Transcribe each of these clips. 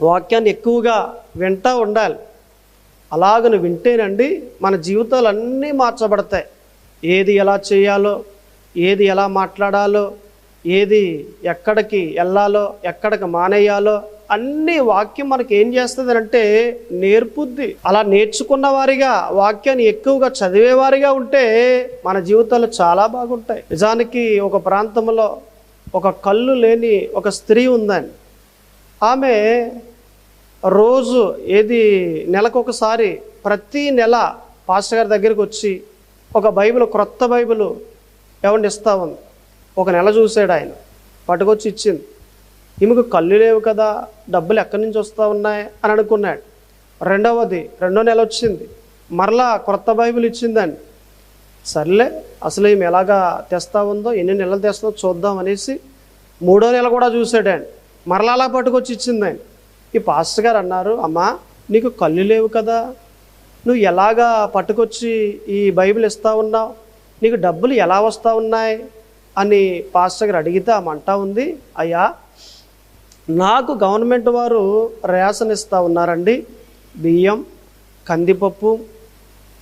వాక్యాన్ని ఎక్కువగా వింటూ ఉండాలి. అలాగను వింటేనండి మన జీవితాలు అన్నీ మార్చబడతాయి. ఏది ఎలా చేయాలో ఏది ఎలా మాట్లాడాలో ఏది ఎక్కడికి వెళ్ళాలో ఎక్కడికి మానేయాలో అన్ని వాక్యం మనకి ఏం చేస్తుంది అంటే నేర్పుద్ది. అలా నేర్చుకున్న వారిగా వాక్యాన్ని ఎక్కువగా చదివేవారిగా ఉంటే మన జీవితాలు చాలా బాగుంటాయి. నిజానికి ఒక ప్రాంతంలో ఒక కళ్ళు లేని ఒక స్త్రీ ఉందని. ఆమె రోజు ఏది నెలకొకసారి ప్రతి నెల పాస్టర్ గారి దగ్గరికి వచ్చి ఒక బైబిల్ క్రొత్త బైబిల్ ఎవరిని ఇస్తా ఉంది? ఒక నెల చూశాడు ఆయన. పట్టుకొచ్చి ఇచ్చింది. ఈమెకు కళ్ళు లేవు కదా డబ్బులు ఎక్కడి నుంచి వస్తూ ఉన్నాయి అని అనుకున్నాడు. రెండవది రెండో నెల వచ్చింది. మరలా క్రొత్త బైబిల్ ఇచ్చిందని. సర్లే అసలు ఈమె ఎలాగా తెస్తా ఉందో ఎన్ని నెలలు తెస్తుందో చూద్దాం అనేసి మూడో నెల కూడా చూసాడండి మరలా అలా పట్టుకొచ్చి ఆయన. ఈ పాస్టర్ గారు అన్నారు అమ్మా నీకు కళ్ళు లేవు కదా. నువ్వు ఎలాగా పట్టుకొచ్చి ఈ బైబిల్ ఇస్తా ఉన్నావు? నీకు డబ్బులు ఎలా వస్తూ ఉన్నాయి? అని పాస్టర్ గారు అడిగితే ఆమె అంటా ఉంది అయ్యా నాకు గవర్నమెంట్ వారు రేషన్ ఇస్తూ ఉన్నారండి. బియ్యం కందిపప్పు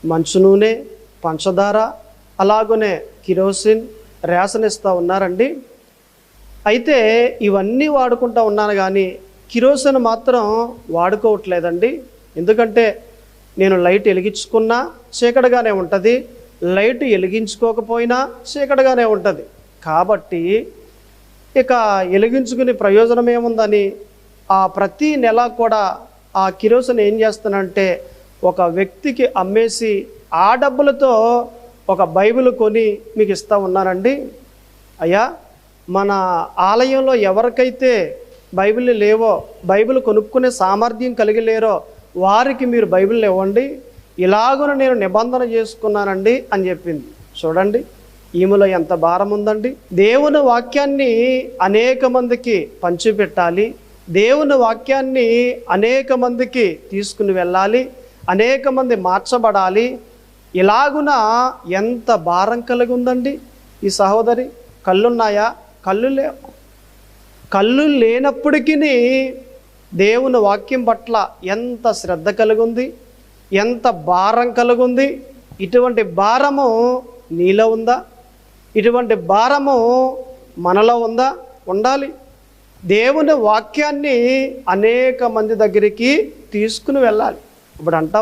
మంచు నూనె పంచదార అలాగనే కిరోసిన్ రేషన్ ఇస్తూ ఉన్నారండి. అయితే ఇవన్నీ వాడుకుంటూ ఉన్నాను కానీ కిరోసిన్ మాత్రం వాడుకోవట్లేదండి. ఎందుకంటే నేను లైట్ వెలిగించుకున్నా చీకటిగానే ఉంటుంది. లైట్ వెలిగించుకోకపోయినా చీకటిగానే ఉంటుంది. కాబట్టి ఇక వెలిగించుకునే ప్రయోజనం ఏముందని ఆ ప్రతి నెల కూడా ఆ కిరోసిన్ ఏం చేస్తానంటే ఒక వ్యక్తికి అమ్మేసి ఆ డబ్బులతో ఒక బైబిల్ కొని మీకు ఇస్తా ఉన్నానండి. అయ్యా మన ఆలయంలో ఎవరికైతే బైబిల్ లేవో బైబిల్ కొనుక్కునే సామర్థ్యం కలిగి లేరో వారికి మీరు బైబిల్ ఇవ్వండి. ఇలాగున నేను నిబంధన చేసుకున్నానండి అని చెప్పింది. చూడండి ఈమెలో ఎంత భారం ఉందండి. దేవుని వాక్యాన్ని అనేక మందికి పంచిపెట్టాలి. దేవుని వాక్యాన్ని అనేక మందికి తీసుకుని వెళ్ళాలి. అనేక మంది మార్చబడాలి. ఇలాగున ఎంత భారం కలిగి ఉందండి? ఈ సహోదరి కళ్ళున్నాయా? కళ్ళు లేవు కళ్ళు లేనప్పటికీ దేవుని వాక్యం పట్ల ఎంత శ్రద్ధ కలుగుంది ఎంత భారం కలుగుంది ఇటువంటి భారము నీలో ఉందా? ఇటువంటి భారము మనలో ఉందా? ఉండాలి. దేవుని వాక్యాన్ని అనేక మంది దగ్గరికి తీసుకుని వెళ్ళాలి. ఇప్పుడు అంటా